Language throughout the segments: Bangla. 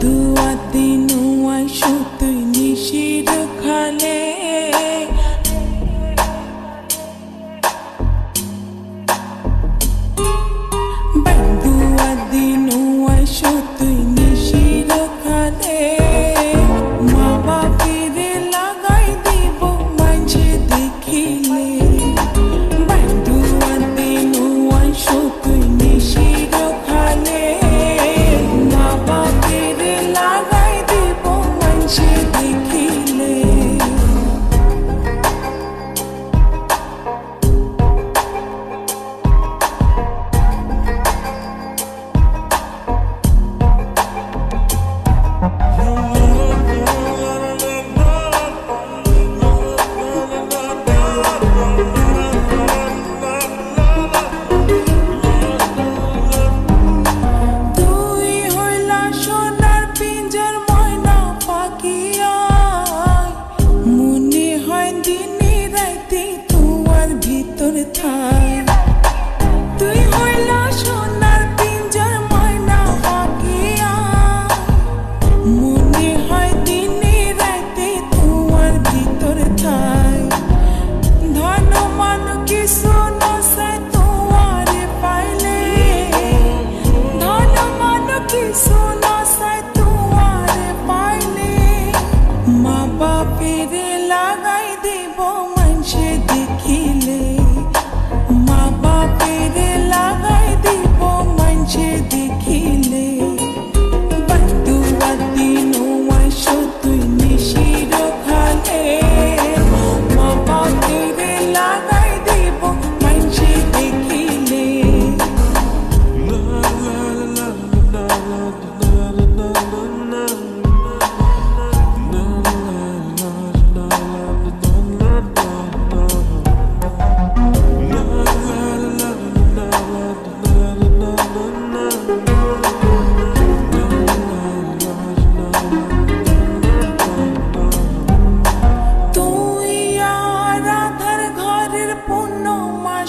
do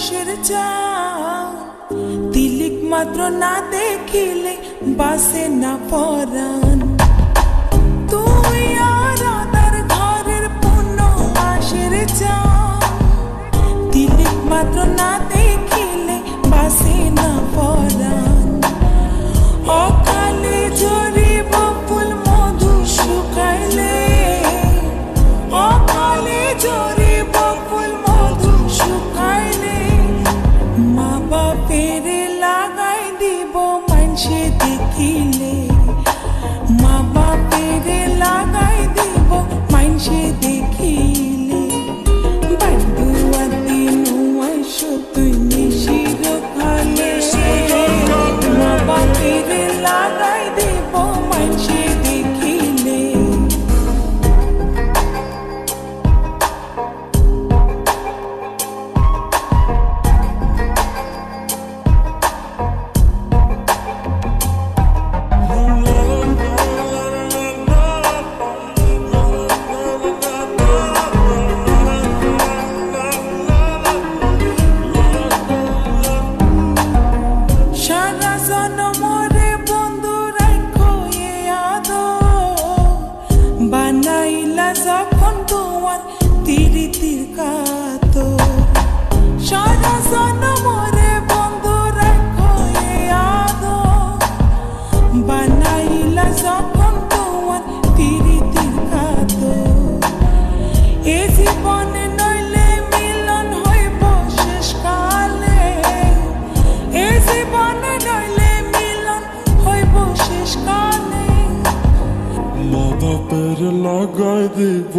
আকাশের চাঁদ। তিলিক মাত্র না দেখিলে বাসে না পরাণ। তুই tanto a ti, tircato. হাতের লাগাই দিব